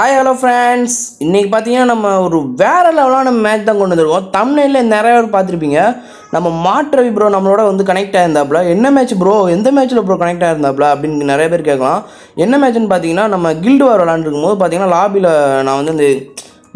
Hi hello friends இன்றைக்கி பார்த்தீங்கன்னா நம்ம ஒரு வேறு லெவலான மேட்ச் தான் கொண்டு வந்திருக்கோம். தமிழ்நெல்ல நிறைய பேர் பார்த்துருப்பீங்க. நம்ம மாற்றவி ப்ரோ நம்மளோட வந்து கனெக்ட் ஆயிருந்தாப்புல. என்ன மேட்ச் ப்ரோ எந்த மேட்ச்சில் ப்ரோ கனெக்ட் ஆயிருந்தாப்புல? அப்படின்னு நிறைய பேர் கேட்கலாம். என்ன மேட்ச்னு பார்த்தீங்கன்னா நம்ம கில்டு வார் விளாண்டுருக்கும் போது பார்த்தீங்கன்னா லாபியில் நான் வந்து இந்த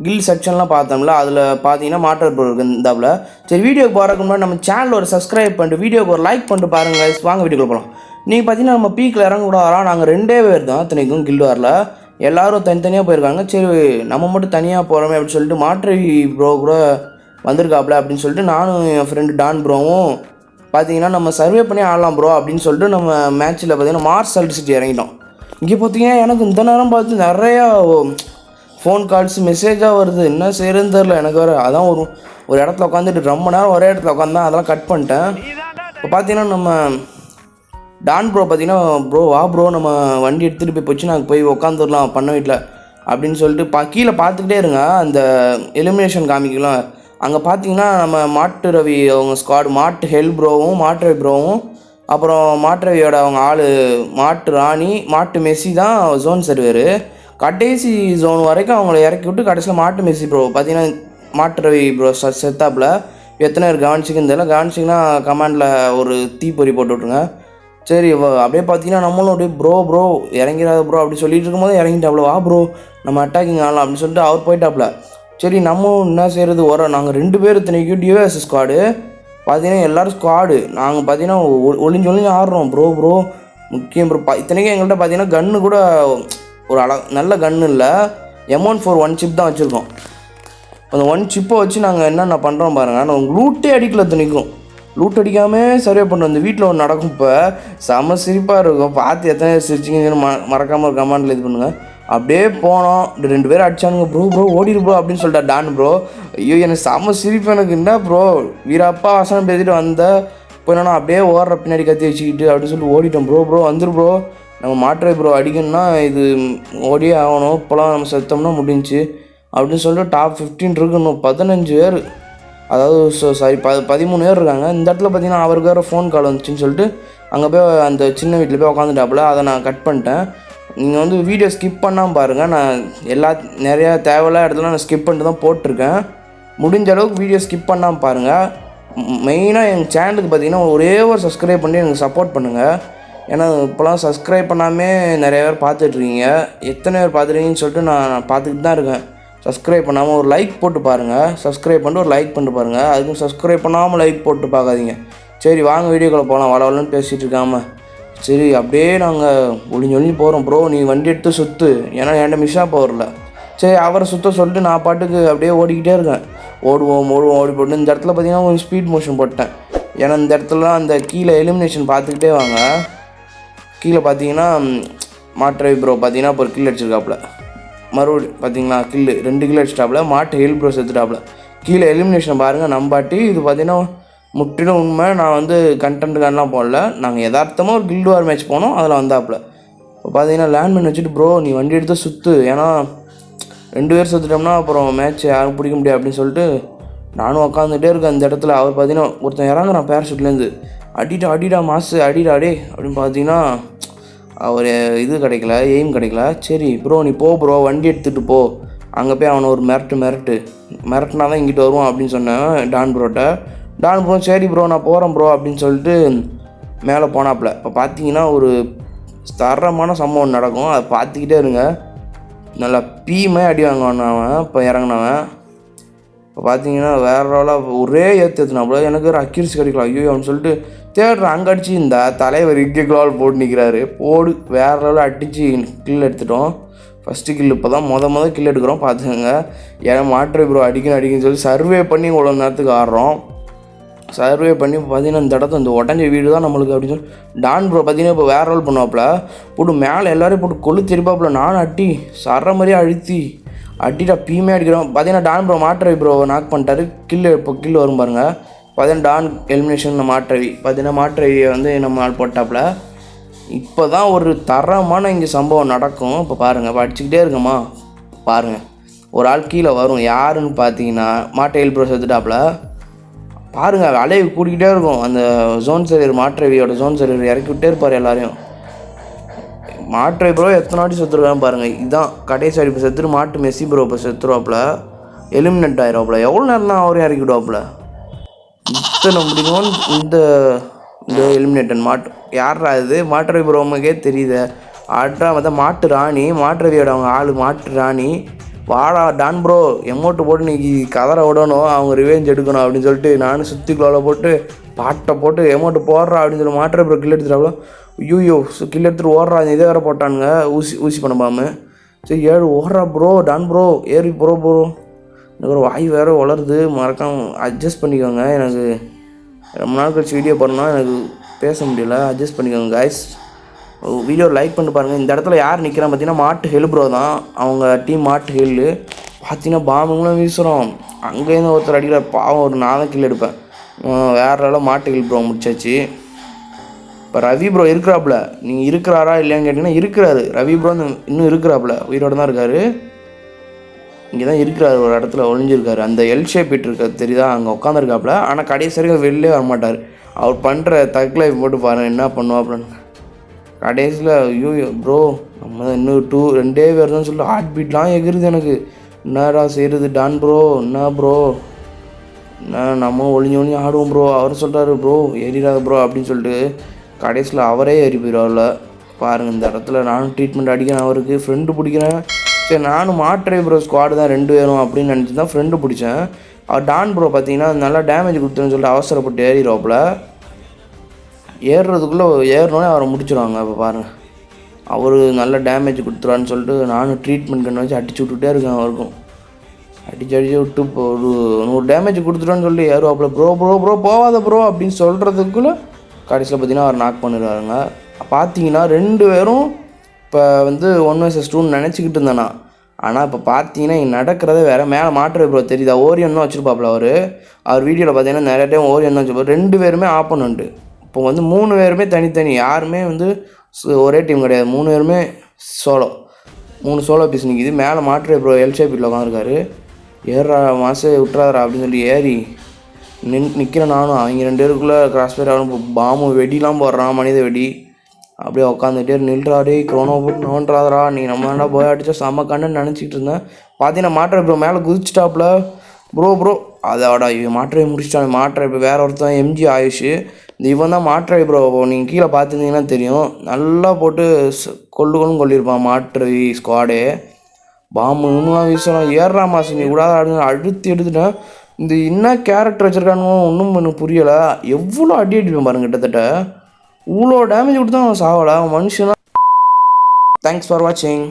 கில் செக்ஷன்லாம் பார்த்தோம்ல அதில் பார்த்தீங்கன்னா மாற்றவி ப்ரோ இருந்தாப்புல. சரி வீடியோக்கு போகிறதுக்கு முன்னாடி நம்ம சேனல் ஒரு சப்ஸ்கிரைப் பண்ணிட்டு வீடியோக்கு ஒரு லைக் பண்ணிட்டு பாருங்க வாங்க வீடியோக்குள்ள போகலாம் நீங்கள் பார்த்தீங்கன்னா நம்ம பீக்கில் இறங்க கூட வரலாம் நாங்கள் ரெண்டே பேர் தான் இத்தனைக்கும் கில்டு வாரில் எல்லாரும் தனித்தனியாக போயிருக்காங்க. சரி நம்ம மட்டும் தனியாக போகிறோமே அப்படின்னு சொல்லிட்டு மாற்றவி ப்ரோ கூட வந்திருக்காப்ல அப்படின்னு சொல்லிட்டு நானும் என் ஃப்ரெண்டு டான் ப்ரோவும் பார்த்தீங்கன்னா நம்ம சர்வே பண்ணி ஆடலாம் ப்ரோ அப்படின்னு சொல்லிட்டு நம்ம மேட்ச்சில் பார்த்தீங்கன்னா மார்ஸ் அல்டிசிட்டி இறங்கிட்டோம். இங்கே பார்த்தீங்கன்னா எனக்கு இந்த நேரம் பார்த்து நிறையா ஃபோன் கால்ஸ் மெசேஜாக வருது. என்ன செய்யறதுன்னு தெரில எனக்கு வேறு அதான் ஒரு ஒரு இடத்துல உட்காந்துட்டு ரொம்ப நேரம் ஒரே இடத்துல உட்காந்தேன் அதெல்லாம் கட் பண்ணிட்டேன். இப்போ பார்த்தீங்கன்னா நம்ம டான் ப்ரோ பார்த்தீங்கன்னா ப்ரோ வா ப்ரோ நம்ம வண்டி எடுத்துகிட்டு போய் போச்சு நாங்கள் போய் உட்காந்துடலாம் பண்ண வீட்டில் அப்படின்னு சொல்லிட்டு பா கீழே பார்த்துக்கிட்டே இருங்க. அந்த எலிமினேஷன் காமிக்கலாம். அங்கே பார்த்தீங்கன்னா நம்ம மாட்டு ரவி அவங்க ஸ்குவாட் மாட்டு ஹெல் ப்ரோவும் மாட்டு ரவி ப்ரோவும் அப்புறம் மாட்டு ரவியோட அவங்க ஆள் மாட்டு ராணி மாட்டு மெஸ்ஸி தான் ஜோன் சர்வேரு கடைசி ஜோன் வரைக்கும் அவங்கள இறக்கி விட்டு கடைசியில் மாட்டு மெஸ்ஸி ப்ரோ பார்த்தீங்கன்னா மாட்டு ரவி ப்ரோ செத்தாப்பில். எத்தனை பேர் கவனிச்சிக்குன்னு தெரியல கவனிச்சிங்கன்னா கமாண்டில் ஒரு தீப்பொறி போட்டு விட்ருங்க சரி அப்படியே பார்த்தீங்கன்னா நம்மளும் அப்படியே ப்ரோ ப்ரோ இறங்கிறாத ப்ரோ அப்படி சொல்லிட்டு இருக்கும்போது இறங்கிட்டாப்ல. வா ப்ரோ நம்ம அட்டாக்கிங் ஆகலாம் அப்படின்னு சொல்லிட்டு அவர் போயிட்டாப்ல. சரி நம்ம என்ன செய்கிறது வர நாங்கள் ரெண்டு பேர் இத்தனைக்கும் டிஓஎஸ் ஸ்குவாடு பார்த்தீங்கன்னா எல்லோரும் ஸ்குவாடு நாங்கள் பார்த்தீங்கன்னா ஒ- ஒளிஞ்சு ஒளிஞ்சு ஆடுறோம். ப்ரோ ப்ரோ முக்கியம் ப்ரோ இத்தனைக்கும் எங்கள்கிட்ட பார்த்தீங்கன்னா கன்று கூட ஒரு அழ நல்ல கன்று இல்லை. எமௌண்ட் ஃபோர் ஒன் சிப் தான் வச்சுருக்கோம். அந்த ஒன் சிப்பை வச்சு நாங்கள் என்னென்ன பண்ணுறோம் பாருங்கள் நான் லூட்டே அடிக்கல இத்தனைக்கும். லூட் அடிக்காமல் சர்வே பண்ண அந்த வீட்டில் ஒன்று நடக்கும் இப்போ. செம சிரிப்பாக இருக்கும். பார்த்து எத்தனை சிரிச்சிங்கன்னு ம மறக்காமல் ஒரு கமெண்டில் இது பண்ணுங்கள் அப்படியே போனோம். ரெண்டு பேரும் அடிச்சானுங்க. ப்ரோ ப்ரோ ஓடிடு ப்ரோ அப்படின்னு சொல்லிட்டா டான் ப்ரோ. ஐயோ எனக்கு செம சிரிப்பு எனக்கு. என்ன ப்ரோ? வீரப்பா வசனம் பேசிட்டு வந்த. போய் அப்படியே ஓடுற பின்னாடி கத்தி வச்சுக்கிட்டு அப்படின்னு சொல்லிட்டு ஓடிட்டோம். ப்ரோ ப்ரோ வந்துரு ப்ரோ. நம்ம மாற்றை ப்ரோ அடிக்கணும்னா இது ஓடியே ஆகணும். இப்போலாம் நம்ம செத்தோம்னா முடிஞ்சுச்சு. அப்படின்னு சொல்லிட்டு டாப் ஃபிஃப்டின் இருக்கணும். பதினஞ்சு பேர். அதாவது ஸோ சாரி ப பதிமூணு பேர் இருக்காங்க. இந்த இடத்துல பார்த்தீங்கன்னா அவருக்கு வேறு ஃபோன் கால் வந்துச்சுன்னு சொல்லிட்டு அங்கே போய் அந்த சின்ன வீட்டில் போய் உட்காந்துட்டாப்புல அதை நான் கட் பண்ணிட்டேன். நீங்கள் வந்து வீடியோ ஸ்கிப் பண்ணாமல் பாருங்கள் நான் எல்லா நிறையா தேவையில்லாத இடத்துல நான் ஸ்கிப் பண்ணிட்டு தான் போட்டிருக்கேன். முடிஞ்ச அளவுக்கு வீடியோ ஸ்கிப் பண்ணாமல் பாருங்கள் மெயினாக எங்கள் சேனலுக்கு பார்த்தீங்கன்னா ஒரே ஒரு சப்ஸ்கிரைப் பண்ணி எனக்கு சப்போர்ட் பண்ணுங்கள் ஏன்னா இப்போலாம் சப்ஸ்கிரைப் பண்ணாமே நிறைய பேர் பார்த்துட்ருக்கீங்க எத்தனை பேர் பார்த்துருக்கீங்கன்னு சொல்லிட்டு நான் பார்த்துக்கிட்டு தான் இருக்கேன். சப்ஸ்கிரைப் பண்ணாமல் ஒரு லைக் போட்டு பாருங்கள் சப்ஸ்கிரைப் பண்ணிட்டு ஒரு லைக் பண்ணிட்டு பாருங்கள் அதுக்கும் சப்ஸ்கிரைப் பண்ணாமல் லைக் போட்டு பார்க்காதீங்க. சரி வாங்க வீடியோக்குள்ளே போகலாம் வள வளன்னு பேசிகிட்டு இருக்காமல் சரி அப்படியே நாங்கள் ஒளிஞ்சு ஒளிஞ்சு போகிறோம் ப்ரோ நீ வண்டி எடுத்து சுற்று ஏன்னா என்கிட்ட மிஸ்ஸாக போகிறல சரி அவரை சுத்த சொல்லிட்டு நான் பாட்டுக்கு அப்படியே ஓடிக்கிட்டே இருக்கேன். ஓடுவோம் ஓடுவோம் ஓடி போட்டு. இந்த இடத்துல பார்த்தீங்கன்னா கொஞ்சம் ஸ்பீட் மோஷன் போட்டேன். ஏன்னா இந்த இடத்துலலாம் அந்த கீழே எலிமினேஷன் பார்த்துக்கிட்டே வாங்க. கீழே பார்த்தீங்கன்னா மாற்றை ப்ரோ பார்த்தீங்கன்னா இப்போ கீழே அடிச்சிருக்காப்புல. மறுபடி பார்த்தீங்களா கில்லு ரெண்டு கிலோ அடிச்சிட்டாப்புல மாட்டு ஹெல் ப்ரோ செத்துட்டாப்புல கீழே எலிமினேஷன் பாருங்கள் நம்பாட்டி இது பார்த்தீங்கன்னா முற்றிலும் உண்மை. நான் வந்து கண்டென்ட்டுக்காரெலாம் போடல. நாங்கள் யதார்த்தமாக ஒரு கில்டு வார் மேட்ச் போனோம் அதில் வந்தாப்புல. இப்போ பார்த்தீங்கன்னா லேண்ட்மேன் வச்சுட்டு ப்ரோ நீ வண்டி எடுத்து சுற்று ஏன்னா ரெண்டு பேர் சுற்றுட்டோம்னா அப்புறம் மேட்ச் யாரும் பிடிக்க முடியாது அப்படின்னு சொல்லிட்டு நானும் உட்காந்துட்டே இருக்கேன் அந்த இடத்துல. அவர் பார்த்தீங்கன்னா ஒருத்தன் இறங்குறான் பேரஷூட்லேருந்து அடிடா அடிடா மாசு அடிடா டே அப்படின்னு பார்த்தீங்கன்னா அவர் இது கிடைக்கல எய்ம் கிடைக்கல. சரி ப்ரோ நீ போ ப்ரோ வண்டி எடுத்துகிட்டு போ. அங்கே போய் அவனை ஒரு மிரட்டு மிரட்டு. மிரட்டினா தான் இங்கிட்டு வருவான் அப்படின்னு சொன்னேன் டான் ப்ரோட்ட. டான் ப்ரோ சரி ப்ரோ நான் போகிறேன் ப்ரோ அப்படின்னு சொல்லிட்டு மேலே போனாப்புல. இப்போ பார்த்தீங்கன்னா ஒரு தரமான சம்பவம் நடக்கும். அதை பார்த்துக்கிட்டே இருங்க. நல்லா பீமே அடி வாங்குவான் அவன் இப்போ இறங்கினவன். இப்போ பார்த்தீங்கன்னா வேற லெவலாக ஒரே ஏற்று ஏற்றுனாப்புல எனக்கு ஒரு அக்யூரிசி கிடைக்கலாம் ஐயோ அப்படின்னு சொல்லிட்டு தேடுறேன். அங்கே அடிச்சு இந்த தலைவர் இங்கே கிளால் போட்டு நிற்கிறாரு போடு வேற லெவலில் அடித்து கில் எடுத்துட்டோம். ஃபஸ்ட்டு கில் இப்போ தான் மொதல் மொதல் கில் எடுக்கிறோம் பார்த்துக்கோங்க ஏன்னா மாற்று ப்ரோ அடிக்கணும் அடிக்கணும்னு சொல்லி சர்வே பண்ணி இவ்வளோ நேரத்துக்கு ஆடுறோம். சர்வே பண்ணி பார்த்தீங்கன்னா இந்த இடத்த இந்த உடஞ்ச வீடு தான் நம்மளுக்கு அப்படின்னு சொல்லி டான் ப்ரோ பார்த்தீங்கன்னா இப்போ வேற ரோல் பண்ணுவாப்புல. போட்டு மேலே எல்லோரையும் போட்டு கொள்ளு திருப்பாப்புல. நானும் அட்டி சர்ற மாதிரியே அழுத்தி. அட்டிட்டா பீமே அடிக்கிறோம். பார்த்தீங்கன்னா டான் ப்ரோ மாற்றவி ப்ரோ நாக் பண்ணிட்டாரு. கில்லு இப்போ கில் வரும் பாருங்க. பார்த்தீங்கன்னா டான் எலிமினேஷன் மாற்றவி பார்த்தீங்கன்னா மாற்றவியை வந்து நம்ம ஆள் போட்டாப்புல. இப்போ தான் ஒரு தரமான இங்கே சம்பவம் நடக்கும். இப்போ பாருங்கள் இப்போ அடிச்சுக்கிட்டே இருக்கமா? பாருங்கள் ஒரு ஆள் கீழே வரும். யாருன்னு பார்த்தீங்கன்னா மாட்டையில் ப்ரோ செத்துட்டாப்புல. பாருங்கள் அலைவு கூட்டிக்கிட்டே இருக்கும். அந்த ஜோன் சரியர் மாற்றவியோட ஜோன் சரியர் இறக்கி விட்டே இருப்பார் எல்லாரையும். மாற்றை ப்ரோ எத்தனை வாட்டி செத்துருக்கான்னு பாருங்கள் இதுதான் கடைசி அடிப்பு. இப்போ செத்துரு மாட்டு மெஸ்ஸி ப்ரோ இப்போ செத்துருவாப்புல. எலிமினேட் ஆயிடுவாப்புல. எவ்வளோ நேரம் தான் அவரையும் இறக்கி விடுவாப்புல இத்தனை முடியும் இந்த இந்த எலிமினேட்டன் மாட்டு யாரா இது? மாட்டுறவி ப்ரோமுக்கே தெரியுது. ஆட்டா வந்து மாட்டு ராணி. மாட்டுறவியோட அவங்க ஆள் மாட்டு ராணி. வாடா டான் ப்ரோ எமௌண்ட்டு போட்டு இன்னைக்கு கதரை விடணும். அவங்க ரிவேஞ்ச் எடுக்கணும் அப்படின்னு சொல்லிட்டு நானும் சுற்றி குளோவில் போட்டு பாட்டை போட்டு எமௌண்ட்டு போடுறா அப்படின்னு சொல்லி மாட்டுற ப்ரோ கில் எடுத்துட்டாங்களோ ஐயோ கில் எடுத்துட்டு ஓடுறா இதை வேற போட்டானுங்க. ஊசி ஊசி பண்ண சரி ஏழு ஓடுறா ப்ரோ டான் ப்ரோ ஏறி ப்ரோ ப்ரோ எனக்கு ஒரு வாய் வேறு வளருது. மறக்காம அட்ஜஸ்ட் பண்ணிக்கோங்க. எனக்கு ரொம்ப நாள் கழிச்சு வீடியோ பண்ணால் எனக்கு பேச முடியல. அட்ஜஸ்ட் பண்ணிக்கோங்க காய்ஸ் வீடியோ லைக் பண்ணி பாருங்கள் இந்த இடத்துல யார் நிற்கிறான் பார்த்தீங்கன்னா மாட்டு ஹெல் ப்ரோ தான். அவங்க டீம் மாட்டு ஹெல்லு பார்த்தீங்கன்னா பாம்புங்களும் வீசுகிறோம் அங்கேருந்து ஒருத்தர் அடிக்கிற பாவம் ஒரு நான் தான் கில் எடுப்பேன் வேறு லெவலில் மாட்டு ஹெல் ப்ரோ முடிச்சாச்சு. இப்போ ரவி ப்ரோ இருக்கிறாப்புல. நீங்கள் இருக்கிறாரா இல்லையான்னு கேட்டிங்கன்னா இருக்கிறாரு. ரவி ப்ரோ இன்னும் இருக்கிறாப்புல. உயிரோட தான் இருக்காரு. இங்கே தான் இருக்கிறாரு. ஒரு இடத்துல ஒழிஞ்சிருக்காரு அந்த எல் ஷேப் இருக்க தெரியுதா? அங்கே உட்காந்துருக்காப்புல ஆனால் கடைசி வரைக்கும் வெளிலே வரமாட்டார் அவர் பண்ணுற தக் லைஃப் போட்டு பாரு என்ன பண்ணுவாப்புலன்னு கடைசியில் ஐயோ ப்ரோ நம்ம தான் இன்னும் டூ ரெண்டே பேர் தான் சொல்லி. ஹார்ட் பீட்லாம் எகிருது எனக்கு. என்னடா செய்கிறது டான் ப்ரோ என்ன ப்ரோ என்ன நம்ம ஒளிஞ்சு ஒளிஞ்சு ஆடுவோம் ப்ரோ அவர் சொல்கிறாரு ப்ரோ ஏறிடாத ப்ரோ அப்படின்னு சொல்லிட்டு கடைசியில் அவரே ஏறி போயிடுவார்ல. பாருங்கள் இந்த இடத்துல நானும் ட்ரீட்மெண்ட் அடிக்கிறேன் அவருக்கு ஃப்ரெண்டு பிடிக்கிறேன். சரி நானும் மாற்றே ப்ரோ ஸ்குவாடு தான் ரெண்டு பேரும் அப்படின்னு நினச்சி தான் ஃப்ரெண்டு பிடிச்சேன். அவர் டான் ப்ரோ பார்த்தீங்கன்னா நல்லா டேமேஜ் கொடுத்துருன்னு சொல்லிட்டு அவசரப்பட்டு ஏறிடுவாப்புல. ஏறுறதுக்குள்ளே ஏறினோடனே அவரை முடிச்சிடுவாங்க இப்போ பாருங்கள் அவர் நல்ல டேமேஜ் கொடுத்துருவான்னு சொல்லிட்டு நானும் ட்ரீட்மெண்ட் கண்ணு வச்சு அடிச்சு விட்டுட்டே இருக்கேன் அவருக்கும். அடிச்சு அடிச்சு விட்டு இப்போ ஒரு நூறு டேமேஜ் கொடுத்துட்டோன்னு சொல்லி ஏறுவாப்புல. ப்ரோ ப்ரோ ப்ரோ போகாத ப்ரோ அப்படின்னு சொல்கிறதுக்குள்ளே கடைசியில் பார்த்தீங்கன்னா அவர் நாக் பண்ணிடுவாருங்க. பார்த்தீங்கன்னா ரெண்டு பேரும் இப்போ வந்து ஒன் வர்சஸ் டூன்னு நினச்சிக்கிட்டு இருந்தேனா. ஆனால் இப்போ பார்த்தீங்கன்னா இங்கே நடக்கிறதே வேறு மேலே மாற்ற ப்ரோ தெரியுதா? ஓரியன் தான் வச்சுருப்பாப்புல அவர். அவர் வீடியோவில் பார்த்தீங்கன்னா நிறைய டைம் ஓரியன் தான் வச்சுருப்பாரு. ரெண்டு பேருமே ஆப்போனண்ட்டு இப்போ வந்து மூணு பேருமே தனித்தனி. யாருமே வந்து ஒரே டீம் கிடையாது. மூணு பேருமே சோலோ மூணு சோலோ பீஸ் நிற்கிது மேலே மாற்று ப்ரோ எல் ஷேப்பில் உட்காந்துருக்காரு ஏறா மாதம் விட்றாதரா அப்படின்னு சொல்லி ஏறி நின் நிற்கிறேன் நானும். அவங்க ரெண்டு பேருக்குள்ளே கிராஸ் ஃபயர் ஆகணும். பாம்பு வெடிலாம் போடுறான் மனித வெடி. அப்படியே உட்காந்துட்டே நில்றாரு க்ரோனோ போட்டு நோன்றாதரா நீ நம்ம வேணா போய் அடிச்சா செம்ம கண்ணுன்னு நினச்சிக்கிட்டு இருந்தேன். பார்த்தீங்கன்னா மாற்ற ப்ரோ மேலே குதிச்சிட்டாப்புல ப்ரோ ப்ரோ அதோட இவன் மாற்றை முடிச்சிட்டான். மாற்ற இப்போ வேற ஒருத்தன் எம்ஜி ஆயுஷ். இந்த இவன் தான் மாற்றவை ப்ரோ நீங்கள் கீழே பார்த்துருந்தீங்கன்னா தெரியும். நல்லா போட்டு கொள்ளு கொள்ளும் கொள்ளியிருப்பான் மாற்றவி ஸ்குவாடே பாம்பு இன்னும் வீசுகிறோம் ஏறுறா மாசு. நீ விடாத அப்படின்னு அழுத்தி எடுத்துட்டேன். இந்த என்ன கேரக்டர் வச்சுருக்கானுங்க ஒன்றும் எனக்கு புரியலை. எவ்வளோ அடி அடிப்பேன் பாருங்க கிட்டத்தட்ட. இவ்வளோ டேமேஜ் கொடுத்து அவன் சாவலை. அவன் மனுஷனா தேங்க்ஸ் ஃபார் வாட்சிங்